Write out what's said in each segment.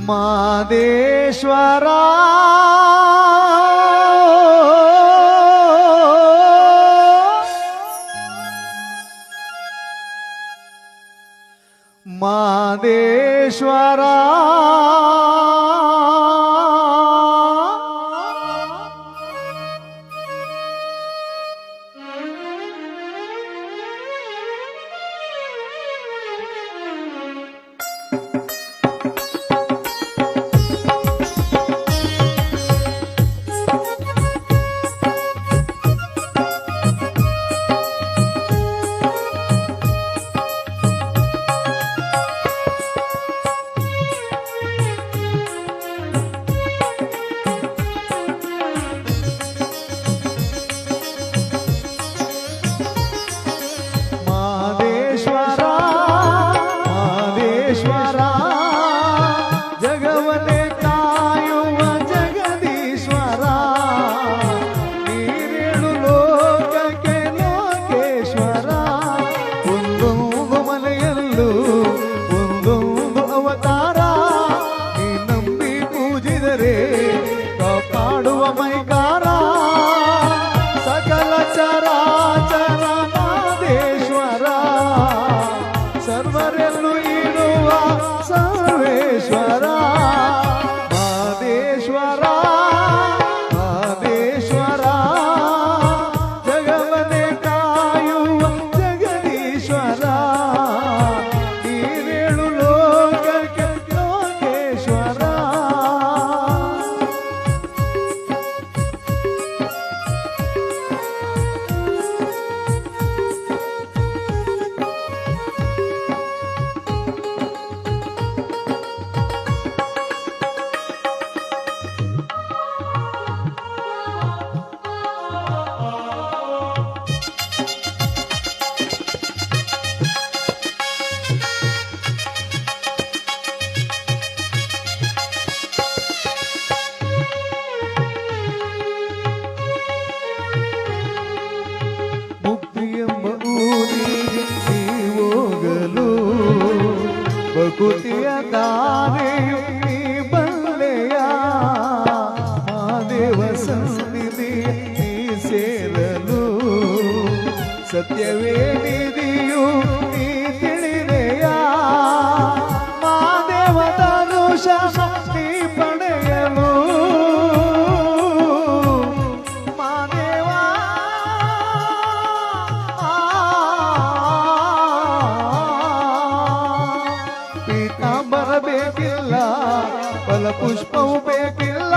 ಮಾದೇಶ್ವರ ಮಾದೇಶ್ವರ ಬಕುತಿಯ ದಾರೆಯು ನೀ ಬಲ್ಲೆಯ ಮಾದೇವ ಸನ್ನಿಧಿಯ ನೀ ಸೇರಲು ಸತ್ಯವೇ ನಿಧಿಯು ನೀ పుష్పము పే పిల్ల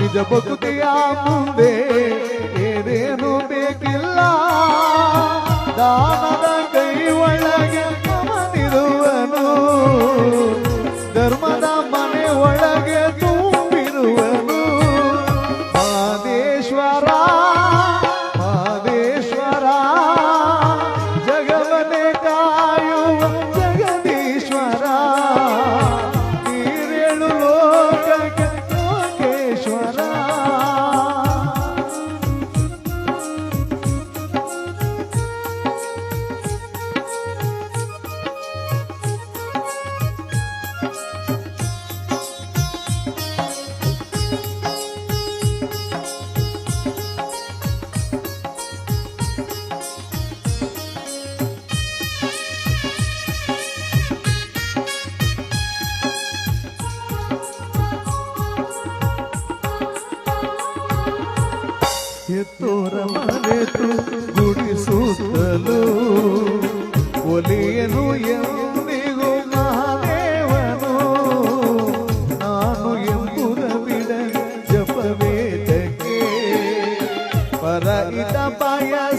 నిజ భక్తియా ಎತ್ತೋರ ಮರೆತು ಗುಡಿಸುತ್ತಲು ಒಲಿಯನು ಎಂದಿಗೂ ಮಹಾದೇವನು ನಾನು ಎಂಬುದ ಬಿಡ ಜಪವೇದಕ್ಕೆ ಪರಹಿತ ಪಾಯಸದ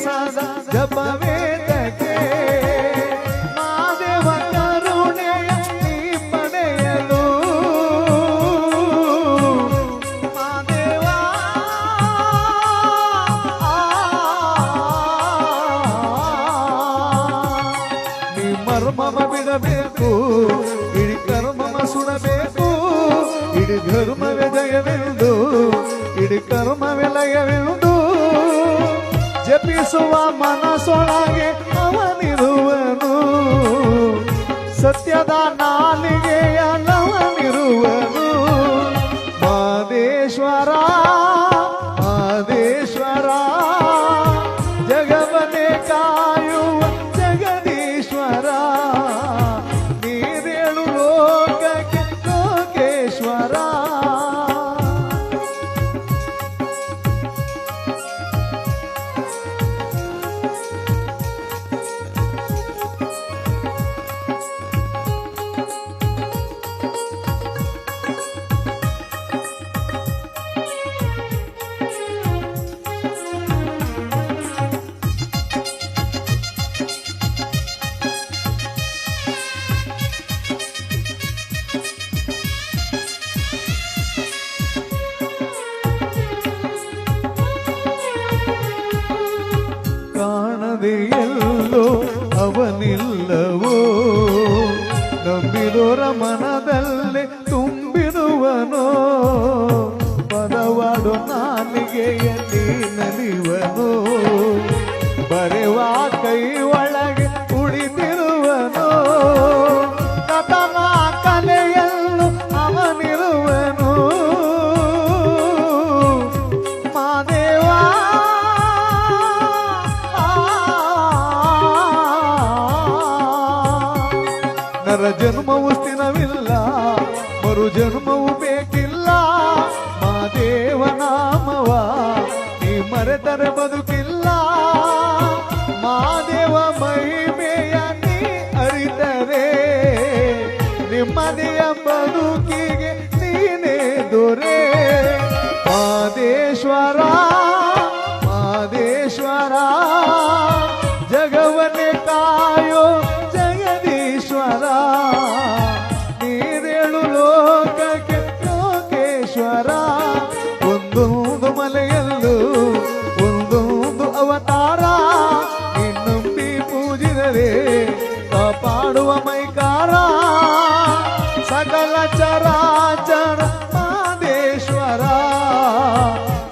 ಸಿದ್ಧಿ ಕರ್ಮ ವಿಲಯವಿರುಡು ಜಪಿಸುವ ಮನಸೊಳಗೆ ಅವನಿರುವನು. ಸತ್ಯದ ನಾಲಿಗೆಯ ನವನಿರುವನು. ಮಾದೇಶ್ವರ ಅವನಿಲ್ಲವೋ ನಂಬಿದೋರ ಮನ ಜನ್ಮವು ಬೇಕಿಲ್ಲ ಮಾದೇವನಾಮವ ನೀ ಮರೆತರೆ ಬದುಕಿಲ್ಲ. ಚರಾಚರ ಮಾದೇಶ್ವರ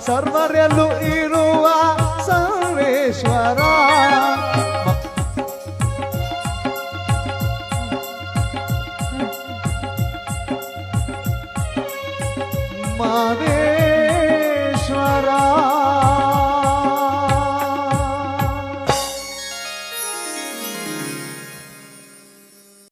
ಸರ್ವರೆಲ್ಲೂ ಇರುವ ಸರ್ವೇಶ್ವರ. ಮಾದೇ